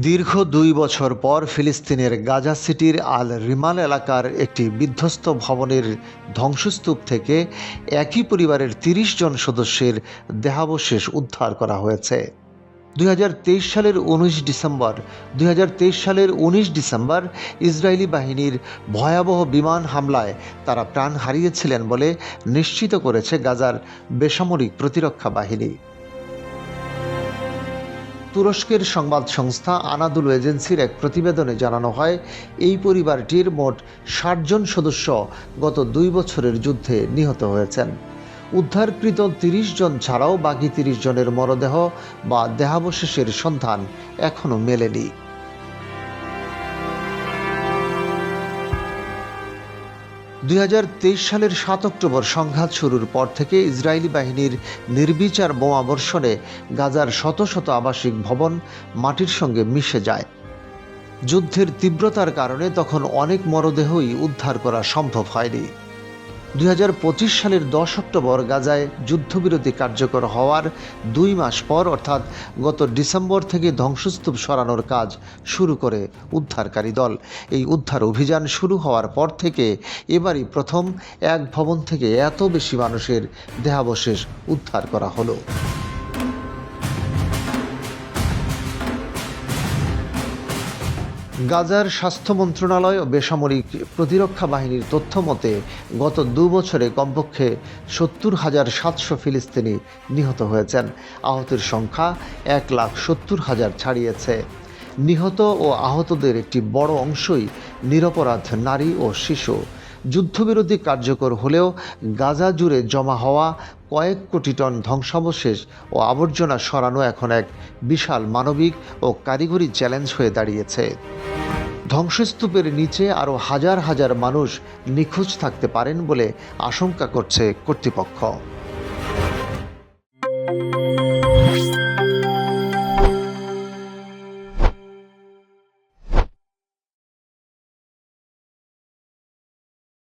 দীর্ঘ দুই বছর পর ফিলিস্তিনের গাজা সিটির আল রিমাল এলাকার একটি বিধ্বস্ত ভবনের ধ্বংসস্তূপ থেকে একই পরিবারের তিরিশ জন সদস্যের দেহাবশেষ উদ্ধার করা হয়েছে। দুই হাজার তেইশ সালের উনিশ ডিসেম্বর, দুই হাজার তেইশ সালের উনিশ ডিসেম্বর ইসরায়েলি বাহিনীর ভয়াবহ বিমান হামলায় তারা প্রাণ হারিয়েছিলেন বলে নিশ্চিত করেছে গাজার বেসামরিক প্রতিরক্ষা বাহিনী। তুরস্কের সংবাদ সংস্থা আনাদুল এজেন্সির এক প্রতিবেদনে জানানো হয়, এই পরিবারটির মোট ষাটজন সদস্য গত দুই বছরের যুদ্ধে নিহত হয়েছেন। উদ্ধারকৃত তিরিশ জন ছাড়াও বাকি তিরিশ জনের মরদেহ বা দেহাবশেষের সন্ধান এখনও মেলেনি। দুই হাজার তেইশ সালের সাত অক্টোবর সংঘাত শুরুর পর থেকে ইসরায়েলি বাহিনীর নির্বিচার বোমা বর্ষণে গাজার শত শত আবাসিক ভবন মাটির সঙ্গে মিশে যায়। যুদ্ধের তীব্রতার কারণে তখন অনেক মরদেহই উদ্ধার করা সম্ভব হয়নি। দুই হাজার পঁচিশ সালের দশ অক্টোবর গাজায় যুদ্ধবিরতি কার্যকর হওয়ার দুই মাস পর, অর্থাৎ গত ডিসেম্বর থেকে ধ্বংসস্তূপ সরানোর কাজ শুরু করে উদ্ধারকারী দল। এই উদ্ধার অভিযান শুরু হওয়ার পর থেকে এবারই প্রথম এক ভবন থেকে এত বেশি মানুষের দেহাবশেষ উদ্ধার করা হলো। গাজার স্বাস্থ্য মন্ত্রণালয় ও বেসামরিক প্রতিরক্ষা বাহিনীর তথ্য মতে, গত দু বছরে কমপক্ষে সত্তর হাজার সাতশো ফিলিস্তিনি নিহত হয়েছেন। আহতের সংখ্যা এক লাখ সত্তর হাজার ছাড়িয়েছে। নিহত ও আহতদের একটি বড় অংশই নিরপরাধ নারী ও শিশু। যুদ্ধবিরোধী কার্যকর হলেও গাজা জুড়ে জমা হওয়া কয়েক কোটি টন ধ্বংসাবশেষ ও আবর্জনা সরানো এখন এক বিশাল মানবিক ও কারিগরি চ্যালেঞ্জ হয়ে দাঁড়িয়েছে। ধ্বংসস্তূপের নিচে আরও হাজার হাজার মানুষ নিখোঁজ থাকতে পারেন বলে আশঙ্কা করছে কর্তৃপক্ষ।